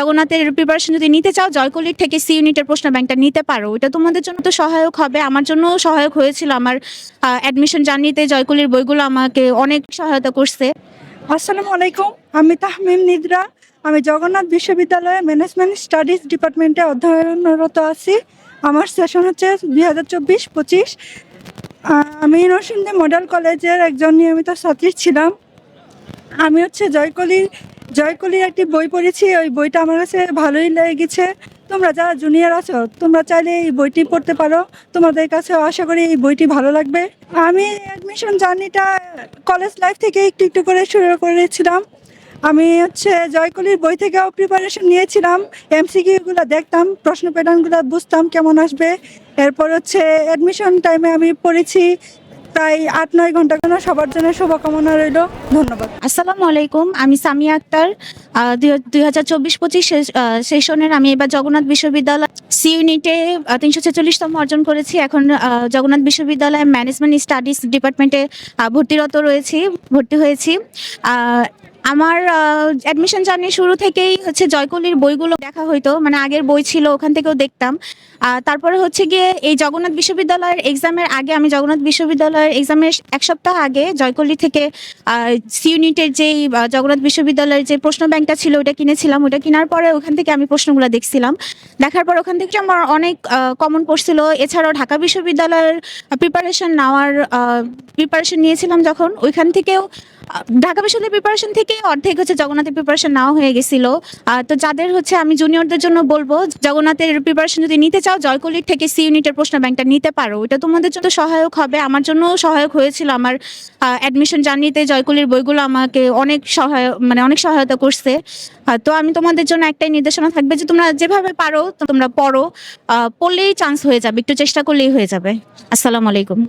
জগন্নাথের প্রিপারেশন যদি নিতে চাও জয়কলির থেকে সি ইউনিটের প্রশ্ন ব্যাংকটা নিতে পারো। এটা তোমাদের জন্য তো সহায়ক হবে। আমার জন্য সহায়ক হয়েছিল আমার অ্যাডমিশন জার্নিতে জয়কলির বইগুলো আমাকে অনেক সহায়তা করছে। আসসালামু আলাইকুম। আমি তাহমিম নিদ্রা। আমি জগন্নাথ বিশ্ববিদ্যালয়ে ম্যানেজমেন্ট স্টাডিজ ডিপার্টমেন্টে অধ্যয়নরত আছি। আমার সেশন হচ্ছে দুই হাজার চব্বিশ পঁচিশ আমি নরসিংদী মডেল কলেজের একজন নিয়মিত ছাত্রী ছিলাম। আমি হচ্ছে জয়কলির জয়কলির একটি বই পড়েছি, ওই বইটা আমার কাছে ভালোই লেগেছে। তোমরা যারা জুনিয়র আছো, তোমরা চাইলে এই বইটি পড়তে পারো। তোমাদের কাছে আশা করি এই বইটি ভালো লাগবে। আমি অ্যাডমিশন জার্নিটা কলেজ লাইফ থেকে একটু একটু করে শুরু করেছিলাম। আমি হচ্ছে জয়কলির বই থেকেও প্রিপারেশন নিয়েছিলাম। এমসিকিউগুলো দেখতাম, প্রশ্ন প্যাটার্নগুলো বুঝতাম কেমন আসবে। এরপর হচ্ছে অ্যাডমিশন টাইমে আমি পড়েছি প্রায় আট, নয় ঘণ্টা কেন সবার জন্য শুভকামনা রইল। ধন্যবাদ। আসসালামু আলাইকুম, আমি সামিয়া আক্তার। দুই হাজার চব্বিশ পঁচিশ সেশনের আমি এবার জগন্নাথ বিশ্ববিদ্যালয় সি ইউনিটে তিনশো ছেচল্লিশতম অর্জন করেছি। এখন জগন্নাথ বিশ্ববিদ্যালয়ের ম্যানেজমেন্ট স্টাডিজ ডিপার্টমেন্টে ভর্তিরত রয়েছি, ভর্তি হয়েছি। আমার অ্যাডমিশন জার্নি শুরু থেকেই হচ্ছে জয়কলির বইগুলো দেখা হইতো। মানে আগের বই ছিল, ওখান থেকেও দেখতাম। তারপরে হচ্ছে গিয়ে এই জগন্নাথ বিশ্ববিদ্যালয়ের এক্সামের আগে আমি জগন্নাথ বিশ্ববিদ্যালয়ের এক্সামের এক সপ্তাহ আগে জয়কলি থেকে সি ইউনিটের যেই জগন্নাথ বিশ্ববিদ্যালয়ের যে প্রশ্ন ব্যাংকটা ছিল ওটা কিনেছিলাম। ওটা কেনার পরে ওখান থেকে আমি প্রশ্নগুলো দেখছিলাম। দেখার পর ওখান থেকে আমার অনেক কমন পড়ছিল এছাড়াও ঢাকা বিশ্ববিদ্যালয়ের প্রিপারেশন নেওয়ার প্রিপারেশন নিয়েছিলাম যখন। ওইখান থেকেও ঢাকা বিশ্ববিদ্যালয়ের প্রিপারেশন থেকে অর্ধেক হচ্ছে জগন্নাথের প্রিপারেশন নাও হয়ে গেছিল। তো যাদের হচ্ছে আমি জুনিয়রদের জন্য বলব, জগন্নাথের প্রিপারেশন যদি নিতে চাও, জয়কলির থেকে সি ইউনিটের প্রশ্ন ব্যাংকটা নিতে পারো। এটা তোমাদের জন্য সহায়ক হবে। আমার জন্য সহায়ক হয়েছিল আমার অ্যাডমিশন জার্নিতে জয়কলির বইগুলো আমাকে অনেক সহায় মানে অনেক সহায়তা করছে। তো আমি তোমাদের জন্য একটাই নির্দেশনা থাকবে যে তোমরা যেভাবে পারো, তোমরা পড়ো। পড়লেই চান্স হয়ে যাবে, একটু চেষ্টা করলেই হয়ে যাবে। আসসালামু আলাইকুম।